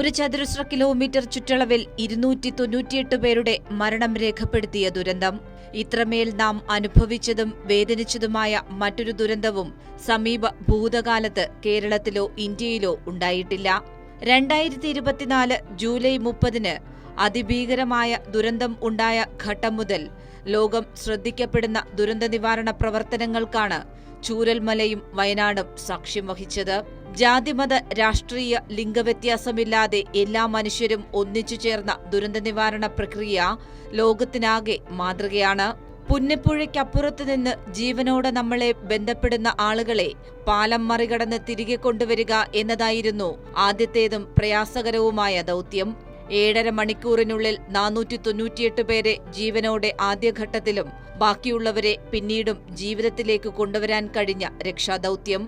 ഒരു ചതുരശ്ര കിലോമീറ്റർ ചുറ്റളവിൽ ഇരുന്നൂറ്റി തൊണ്ണൂറ്റിയെട്ട് പേരുടെ മരണം രേഖപ്പെടുത്തിയ ദുരന്തം. ഇത്രമേൽ നാം അനുഭവിച്ചതും വേദനിച്ചതുമായ മറ്റൊരു ദുരന്തവും സമീപ ഭൂതകാലത്ത് കേരളത്തിലോ ഇന്ത്യയിലോ ഉണ്ടായിട്ടില്ല. രണ്ടായിരത്തി ഇരുപത്തിനാല് ജൂലൈ മുപ്പതിന് അതിഭീകരമായ ദുരന്തം ഉണ്ടായ ഘട്ടം മുതൽ ലോകം ശ്രദ്ധിക്കപ്പെടുന്ന ദുരന്ത നിവാരണ പ്രവർത്തനങ്ങൾക്കാണ് ചൂരൽമലയും വയനാടും സാക്ഷ്യം വഹിച്ചത്. ജാതിമത രാഷ്ട്രീയ ലിംഗവ്യത്യാസമില്ലാതെ എല്ലാ മനുഷ്യരും ഒന്നിച്ചു ചേർന്ന ദുരന്ത നിവാരണ പ്രക്രിയ ലോകത്തിനാകെ മാതൃകയാണ്. പുന്നപ്പുഴയ്ക്കപ്പുറത്ത് നിന്ന് ജീവനോടെ നമ്മളെ ബന്ധപ്പെടുന്ന ആളുകളെ പാലം മറികടന്ന് തിരികെ കൊണ്ടുവരിക എന്നതായിരുന്നു ആദ്യത്തേതും പ്രയാസകരവുമായ ദൗത്യം. ഏഴര മണിക്കൂറിനുള്ളിൽ നാനൂറ്റി തൊണ്ണൂറ്റിയെട്ട് പേരെ ജീവനോടെ ആദ്യഘട്ടത്തിലും ബാക്കിയുള്ളവരെ പിന്നീടും ജീവിതത്തിലേക്ക് കൊണ്ടുവരാൻ കഴിഞ്ഞ രക്ഷാദൗത്യം.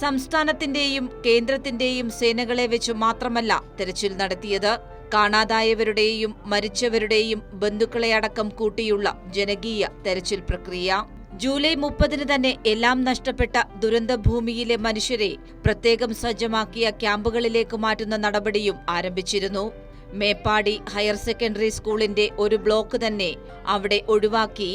സംസ്ഥാനത്തിന്റെയും കേന്ദ്രത്തിന്റെയും സേനകളെ വെച്ച് മാത്രമല്ല തെരച്ചിൽ നടത്തിയത്. കാണാതായവരുടെയും മരിച്ചവരുടെയും ബന്ധുക്കളെ അടക്കം കൂട്ടിയുള്ള ജനകീയ തെരച്ചിൽ പ്രക്രിയ. ജൂലൈ മുപ്പതിന് തന്നെ എല്ലാം നഷ്ടപ്പെട്ട ദുരന്തഭൂമിയിലെ മനുഷ്യരെ പ്രത്യേകം സജ്ജമാക്കിയ ക്യാമ്പുകളിലേക്ക് മാറ്റുന്ന നടപടിയും ആരംഭിച്ചിരുന്നു. മേപ്പാടി ഹയർ സെക്കൻഡറി സ്കൂളിന്റെ ഒരു ബ്ലോക്ക് തന്നെ അവിടെ ഒഴിവാക്കി.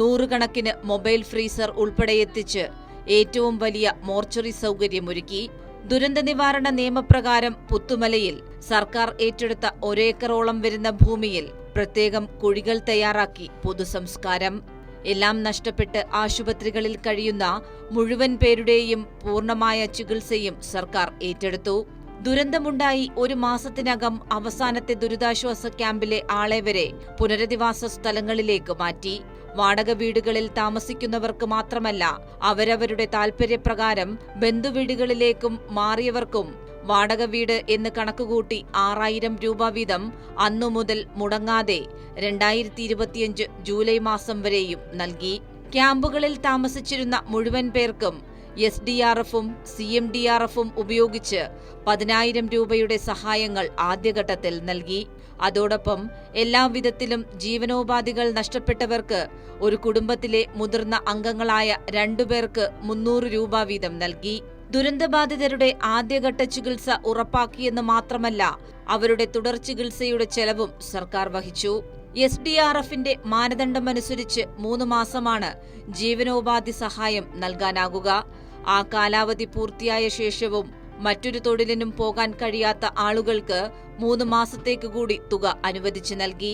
നൂറുകണക്കിന് മൊബൈൽ ഫ്രീസർ ഉൾപ്പെടെ എത്തിച്ച് ഏറ്റവും വലിയ മോർച്ചറി സൗകര്യമൊരുക്കി ദുരന്ത നിവാരണ നിയമപ്രകാരം പുത്തുമലയിൽ സർക്കാർ ഏറ്റെടുത്ത ഒരേക്കറോളം വരുന്ന ഭൂമിയിൽ പ്രത്യേകം കുഴികൾ തയ്യാറാക്കി പൊതുസംസ്കാരം. എല്ലാം നഷ്ടപ്പെട്ട് ആശുപത്രികളിൽ കഴിയുന്ന മുഴുവൻ പേരുടെയും പൂർണമായ ചികിത്സയും സർക്കാർ ഏറ്റെടുത്തു. ദുരന്തമുണ്ടായി ഒരു മാസത്തിനകം അവസാനത്തെ ദുരിതാശ്വാസ ക്യാമ്പിലെ ആളെ വരെ പുനരധിവാസ സ്ഥലങ്ങളിലേക്ക് മാറ്റി. വാടക വീടുകളിൽ താമസിക്കുന്നവർക്ക് മാത്രമല്ല അവരവരുടെ താൽപര്യപ്രകാരം ബന്ധുവീടുകളിലേക്കും മാറിയവർക്കും വാടക വീട് എന്ന് കണക്കുകൂട്ടി ആറായിരം രൂപ വീതം അന്നു മുതൽ മുടങ്ങാതെ രണ്ടായിരത്തി ഇരുപത്തിയഞ്ച് ജൂലൈ മാസം വരെയും നൽകി. ക്യാമ്പുകളിൽ താമസിച്ചിരുന്ന മുഴുവൻ പേർക്കും എസ് ഡി ആർ എഫും സി എം ഡി ആർ എഫും ഉപയോഗിച്ച് പതിനായിരം രൂപയുടെ സഹായങ്ങൾ ആദ്യഘട്ടത്തിൽ നൽകി. അതോടൊപ്പം എല്ലാവിധത്തിലും ജീവനോപാധികൾ നഷ്ടപ്പെട്ടവർക്ക് ഒരു കുടുംബത്തിലെ മുതിർന്ന അംഗങ്ങളായ രണ്ടുപേർക്ക് മുന്നൂറ് രൂപ വീതം നൽകി. ദുരന്തബാധിതരുടെ ആദ്യഘട്ട ചികിത്സ ഉറപ്പാക്കിയെന്ന് മാത്രമല്ല അവരുടെ തുടർ ചികിത്സയുടെ ചെലവും സർക്കാർ വഹിച്ചു. എസ് ഡി ആർ എഫിന്റെ മാനദണ്ഡമനുസരിച്ച് മൂന്ന് മാസമാണ് ജീവനോപാധി സഹായം നൽകാനാകുക. ആ കാലാവധി പൂർത്തിയായ ശേഷവും മറ്റൊരു തൊഴിലിനും പോകാൻ കഴിയാത്ത ആളുകൾക്ക് മൂന്ന് മാസത്തേക്ക് കൂടി തുക അനുവദിച്ചു നൽകി.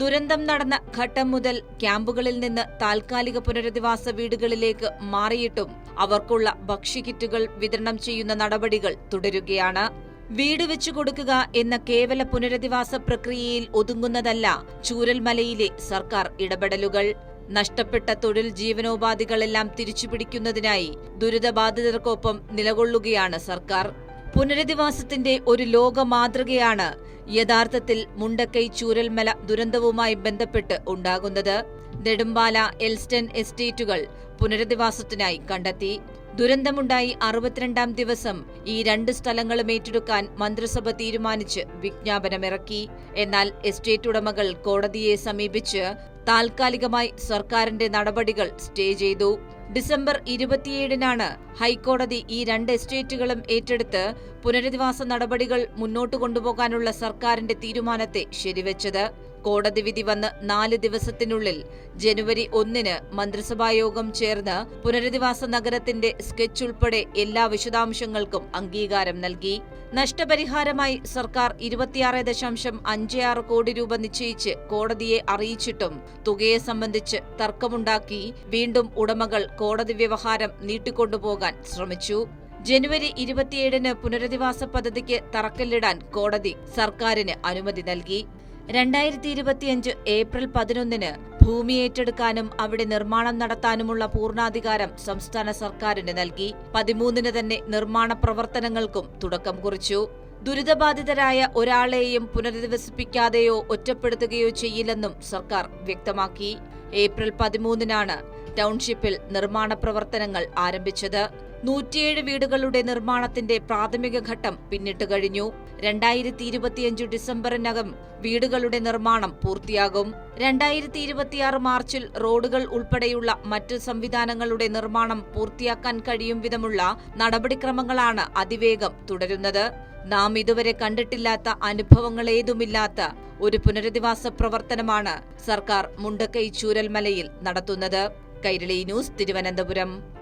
ദുരന്തം നടന്ന ഘട്ടം മുതൽ ക്യാമ്പുകളിൽ നിന്ന് താൽക്കാലിക പുനരധിവാസ വീടുകളിലേക്ക് മാറിയിട്ടും അവർക്കുള്ള ഭക്ഷ്യക്കിറ്റുകൾ വിതരണം ചെയ്യുന്ന നടപടികൾ തുടരുകയാണ്. വീട് വെച്ചു കൊടുക്കുക എന്ന കേവല പുനരധിവാസ പ്രക്രിയയിൽ ഒതുങ്ങുന്നതല്ല ചൂരൽമലയിലെ സർക്കാർ ഇടപെടലുകൾ. നഷ്ടപ്പെട്ട തൊഴിൽ ജീവനോപാധികളെല്ലാം തിരിച്ചുപിടിക്കുന്നതിനായി ദുരിതബാധിതർക്കൊപ്പം നിലകൊള്ളുകയാണ് സർക്കാർ. പുനരധിവാസത്തിന്റെ ഒരു ലോക മാതൃകയാണ് യഥാർത്ഥത്തിൽ മുണ്ടക്കൈ ചൂരൽമല ദുരന്തവുമായി ബന്ധപ്പെട്ട് ഉണ്ടാകുന്നത്. നെടുമ്പാല എൽസ്റ്റൺ എസ്റ്റേറ്റുകൾ പുനരധിവാസത്തിനായി കണ്ടെത്തി. ദുരന്തമുണ്ടായി അറുപത്തിരണ്ടാം ദിവസം ഈ രണ്ട് സ്ഥലങ്ങളും ഏറ്റെടുക്കാൻ മന്ത്രിസഭ തീരുമാനിച്ച് വിജ്ഞാപനമിറക്കി. എന്നാൽ എസ്റ്റേറ്റ് ഉടമകൾ കോടതിയെ സമീപിച്ച് താൽക്കാലികമായി സർക്കാരിന്റെ നടപടികൾ സ്റ്റേ ചെയ്തു. ഡിസംബർ ഇരുപത്തിയേഴിനാണ് ഹൈക്കോടതി ഈ രണ്ട് എസ്റ്റേറ്റുകളും ഏറ്റെടുത്ത് പുനരധിവാസ നടപടികൾ മുന്നോട്ട് കൊണ്ടുപോകാനുള്ള സർക്കാരിന്റെ തീരുമാനത്തെ ശരിവെച്ചത്. കോടതി വിധി വന്ന് നാല് ദിവസത്തിനുള്ളിൽ ജനുവരി ഒന്നിന് മന്ത്രിസഭായോഗം ചേർന്ന് പുനരധിവാസ നഗരത്തിന്റെ സ്കെച്ച് ഉൾപ്പെടെ എല്ലാ വിശദാംശങ്ങൾക്കും അംഗീകാരം നൽകി. നഷ്ടപരിഹാരമായി സർക്കാർ ഇരുപത്തിയാറ് ദശാംശം അഞ്ച് ആറ് കോടി രൂപ നിശ്ചയിച്ച് കോടതിയെ അറിയിച്ചിട്ടും തുകയെ സംബന്ധിച്ച് തർക്കമുണ്ടാക്കി. വീണ്ടും ഉടമകൾ കോടതി വ്യവഹാരം നീട്ടിക്കൊണ്ടുപോകാൻ ശ്രമിച്ചു. ജനുവരി ഇരുപത്തിയേഴിന് പുനരധിവാസ പദ്ധതിക്ക് തറക്കല്ലിടാൻ കോടതി സർക്കാരിന് അനുമതി നൽകി. രണ്ടായിരത്തി ഇരുപത്തിയഞ്ച് ഏപ്രിൽ പതിനൊന്നിന് ഭൂമി ഏറ്റെടുക്കാനും അവിടെ നിർമ്മാണം നടത്താനുമുള്ള പൂർണാധികാരം സംസ്ഥാന സർക്കാരിന് നൽകി. പതിമൂന്നിന് തന്നെ നിർമ്മാണ പ്രവർത്തനങ്ങൾക്കും തുടക്കം കുറിച്ചു. ദുരിതബാധിതരായ ഒരാളെയും പുനരധിവസിപ്പിക്കാതെയോ ഒറ്റപ്പെടുത്തുകയോ ചെയ്യില്ലെന്നും സർക്കാർ വ്യക്തമാക്കി. ഏപ്രിൽ പതിമൂന്നിനാണ് ടൗൺഷിപ്പിൽ നിർമ്മാണ പ്രവർത്തനങ്ങൾ ആരംഭിച്ചത്. നൂറ്റിയേഴ് വീടുകളുടെ നിർമ്മാണത്തിന്റെ പ്രാഥമിക ഘട്ടം പിന്നിട്ട് കഴിഞ്ഞു. രണ്ടായിരത്തി ഇരുപത്തിയഞ്ച് ഡിസംബറിനകം വീടുകളുടെ നിർമ്മാണം പൂർത്തിയാകും. രണ്ടായിരത്തി ഇരുപത്തിയാറ് മാർച്ചിൽ റോഡുകൾ ഉൾപ്പെടെയുള്ള മറ്റ് സംവിധാനങ്ങളുടെ നിർമ്മാണം പൂർത്തിയാക്കാൻ കഴിയും വിധമുള്ള നടപടിക്രമങ്ങളാണ് അതിവേഗം തുടരുന്നത്. നാം ഇതുവരെ കണ്ടിട്ടില്ലാത്ത അനുഭവങ്ങളേതുമില്ലാത്ത ഒരു പുനരധിവാസ പ്രവർത്തനമാണ് സർക്കാർ മുണ്ടക്കൈ ചൂരൽമലയിൽ നടത്തുന്നത്. കൈരളി ന്യൂസ് തിരുവനന്തപുരം.